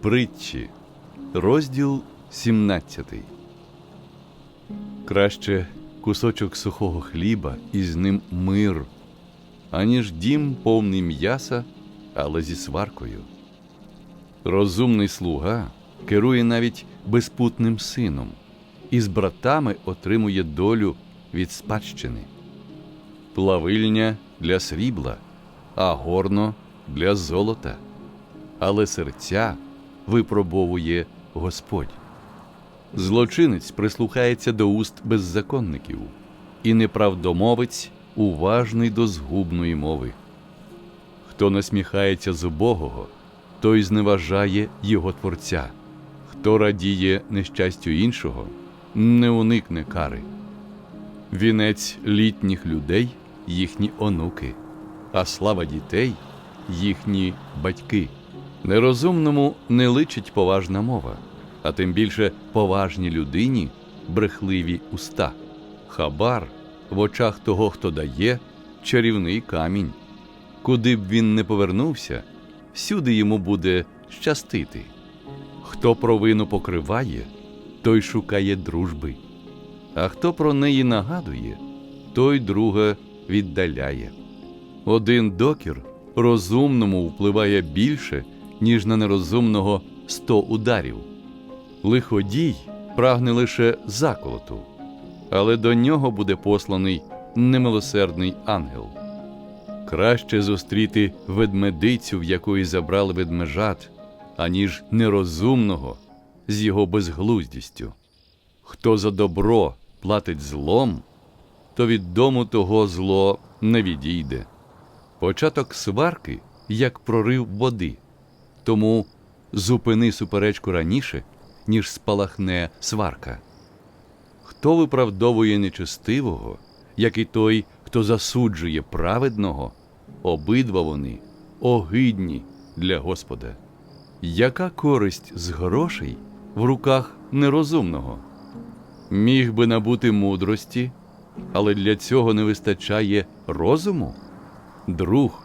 Притчі, розділ 17. Краще кусочок сухого хліба і з ним мир, аніж дім повний м'яса, але зі сваркою. Розумний слуга керує навіть безпутним сином і з братами отримує долю від спадщини. Плавильня для срібла, а горно для золота. Але серця випробовує Господь. Злочинець прислухається до уст беззаконників, і неправдомовець уважний до згубної мови. Хто насміхається з убогого, той зневажає його Творця. Хто радіє нещастю іншого, не уникне кари. Вінець літніх людей їхні онуки, а слава дітей їхні батьки. Нерозумному не личить поважна мова, а тим більше поважній людині брехливі уста. Хабар в очах того, хто дає, чарівний камінь. Куди б він не повернувся, всюди йому буде щастити. Хто провину покриває, той шукає дружби, а хто про неї нагадує, той друга віддаляє. Один докір розумному впливає більше, ніж на нерозумного сто ударів. Лиходій прагне лише заколоту, але до нього буде посланий немилосердний ангел. Краще зустріти ведмедицю, в якої забрали ведмежат, аніж нерозумного з його безглуздістю. Хто за добро платить злом, то від дому того зло не відійде. Початок сварки як прорив води, тому зупини суперечку раніше, ніж спалахне сварка. Хто виправдовує нечестивого, як і той, хто засуджує праведного, обидва вони огидні для Господа. Яка користь з грошей в руках нерозумного? Міг би набути мудрості, але для цього не вистачає розуму? Друг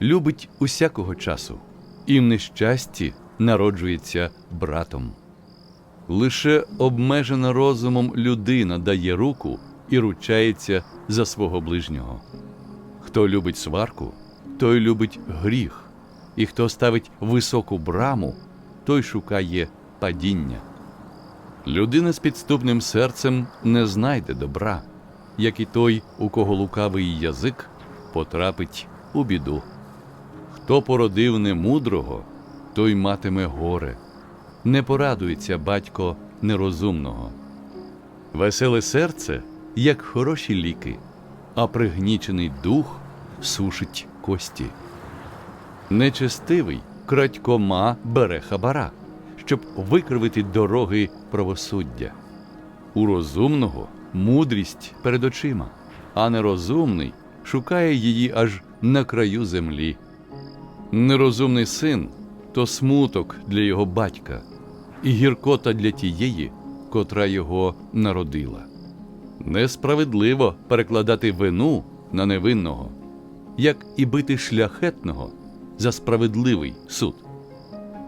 любить усякого часу, і в нещасті народжується братом. Лише обмежена розумом людина дає руку і ручається за свого ближнього. Хто любить сварку, той любить гріх, і хто ставить високу браму, той шукає падіння. Людина з підступним серцем не знайде добра, як і той, у кого лукавий язик, потрапить у біду. Хто породив немудрого, той матиме горе. Не порадується батько нерозумного. Веселе серце, як хороші ліки, а пригнічений дух сушить кості. Нечестивий крадькома бере хабара, щоб викривити дороги правосуддя. У розумного мудрість перед очима, а нерозумний шукає її аж на краю землі. Нерозумний син то смуток для його батька, і гіркота для тієї, котра його народила. Несправедливо перекладати вину на невинного, як і бити шляхетного за справедливий суд.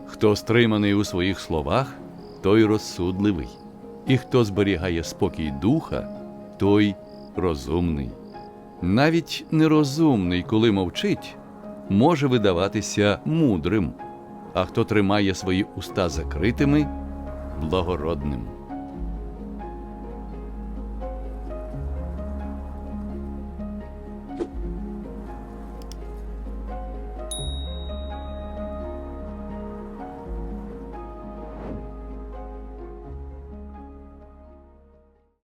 Хто стриманий у своїх словах, той розсудливий, і хто зберігає спокій духа, той розумний. Навіть нерозумний, коли мовчить, може видаватися мудрим, а хто тримає свої уста закритими благородним.